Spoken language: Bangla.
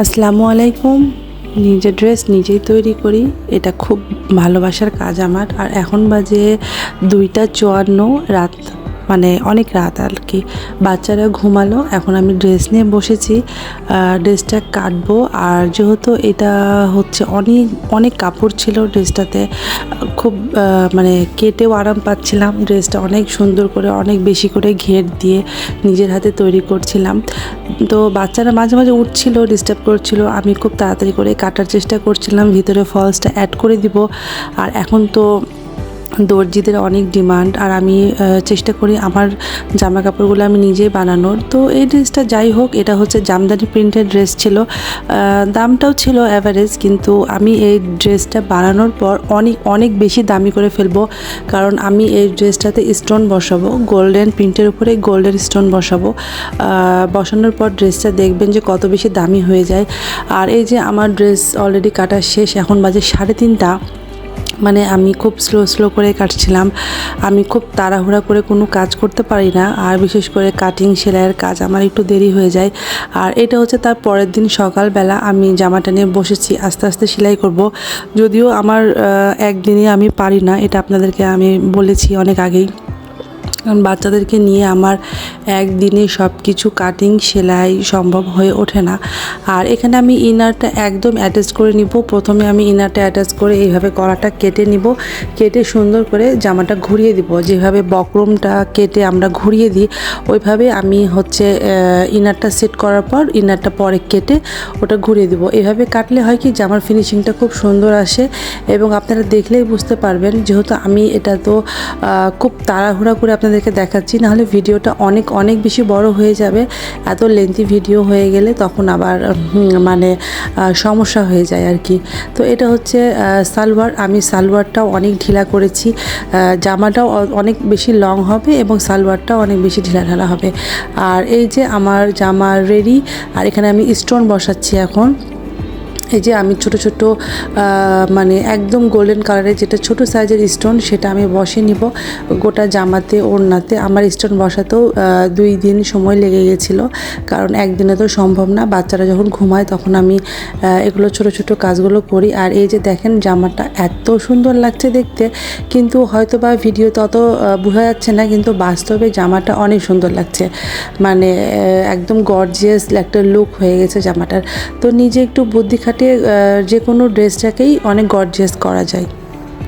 আসসালামু আলাইকুম। নিজের ড্রেস নিজেই তৈরি করি। এটা খুব ভালোবাসার কাজ আমার। আর এখন বাজে দুইটা চুয়ান্ন, রাত মানে অনেক রাত আর কি। বাচ্চারা ঘুমালো, এখন আমি ড্রেস নিয়ে বসেছি। ড্রেসটা কাটবো আর যেহেতু এটা হচ্ছে অনেক অনেক কাপড় ছিল ড্রেসটাতে খুব মানে কেটেও আরাম পাচ্ছিলাম। ড্রেসটা অনেক সুন্দর করে, অনেক বেশি করে ঘের দিয়ে নিজের হাতে তৈরি করছিলাম। তো বাচ্চারা মাঝে মাঝে উঠছিল ডিস্টার্ব করছিল। আমি খুব তাড়াতাড়ি করে কাটার চেষ্টা করছিলাম, ভিতরে ফলসটা অ্যাড করে দিব। আর এখন তো দর্জিদের অনেক ডিমান্ড আর আমি চেষ্টা করি আমার জামা কাপড়গুলো আমি নিজেই বানানোর। তো এই ড্রেসটা যাই হোক, এটা হচ্ছে জামদানি প্রিন্টের ড্রেস ছিল। দামটাও ছিল অ্যাভারেজ কিন্তু আমি এই ড্রেসটা বানানোর পর অনেক অনেক বেশি দামি করে ফেলব। কারণ আমি এই ড্রেসটাতে স্টোন বসাবো গোল্ডেন প্রিন্টের উপরে গোল্ডেন স্টোন বসাবো। বসানোর পর ড্রেসটা দেখবেন যে কত বেশি দামি হয়ে যায়। আর এই যে আমার ড্রেস অলরেডি কাটা শেষ, এখন বাজে সাড়ে তিনটা। মানে আমি খুব স্লো স্লো করে কাটছিলাম। আমি খুব তাড়াহুড়া করে কোনো কাজ করতে পারি না। আর বিশেষ করে কাটিং সেলাইয়ের কাজ আমার একটু দেরি হয়ে যায়। আর এটা হচ্ছে তার পরের দিন সকালবেলা আমি জামাটা নিয়ে বসেছি। আস্তে আস্তে সেলাই করব। যদিও আমার একদিনে আমি পারি না। এটা আপনাদেরকে আমি বলেছি অনেক আগেই। কারণ বাচ্চাদেরকে নিয়ে আমার একদিনে সব কিছু কাটিং সেলাই সম্ভব হয়ে ওঠে না। আর এখানে আমি ইনারটা একদম অ্যাটাচ করে নিব। প্রথমে আমি ইনারটা অ্যাটাচ করে এইভাবে গলাটা কেটে নিব। কেটে সুন্দর করে জামাটা ঘুরিয়ে দিব। যেভাবে বক্রমটা কেটে আমরা ঘুরিয়ে দিই, ওইভাবে আমি হচ্ছে ইনারটা সেট করার পর ইনারটা পরে কেটে ওটা ঘুরিয়ে দিব। এভাবে কাটলে হয় কি, জামার ফিনিশিংটা খুব সুন্দর আসে এবং আপনারা দেখলেই বুঝতে পারবেন। যেহেতু আমি এটা তো খুব তাড়াহুড়া করে আপনাদেরকে দেখাচ্ছি, নাহলে ভিডিওটা অনেক অনেক বেশি বড় হয়ে যাবে। এত লেন্থি ভিডিও হয়ে গেলে তখন আবার মানে সমস্যা হয়ে যায় আর কি। তো এটা হচ্ছে সালোয়ার। আমি সালোয়ারটাও অনেক ঢিলা করেছি। জামাটাও অনেক বেশি লং হবে এবং সালোয়ারটাও অনেক বেশি ঢিলা ঢালা হবে। আর এই যে আমার জামা রেডি আর এখানে আমি স্টোন বসাচ্ছি এখন। এই যে আমি ছোট ছোট মানে একদম গোল্ডেন কালারের যেটা ছোট সাইজের স্টোন সেটা আমি বসে নিব। গোটা জামাতে ওড়নাতে। আমার স্টোন বসাতেও দুই দিন সময় লেগে গেছিল। কারণ একদিনে তো সম্ভব না। বাচ্চারা যখন ঘুমায় তখন আমি এগুলো ছোট ছোট কাজগুলো করি। আর এই যে দেখেন জামাটা এত সুন্দর লাগছে দেখতে। কিন্তু হয়তো বা ভিডিও তত বোঝা যাচ্ছে না। কিন্তু বাস্তবে জামাটা অনেক সুন্দর লাগছে। মানে একদম গর্জিয়াস একটা লুক হয়ে গেছে জামাটার। তো নিজে একটু বুদ্ধি আহ, যে কোনো ড্রেসটাকেই অনেক গর্জিয়াস করা যায়।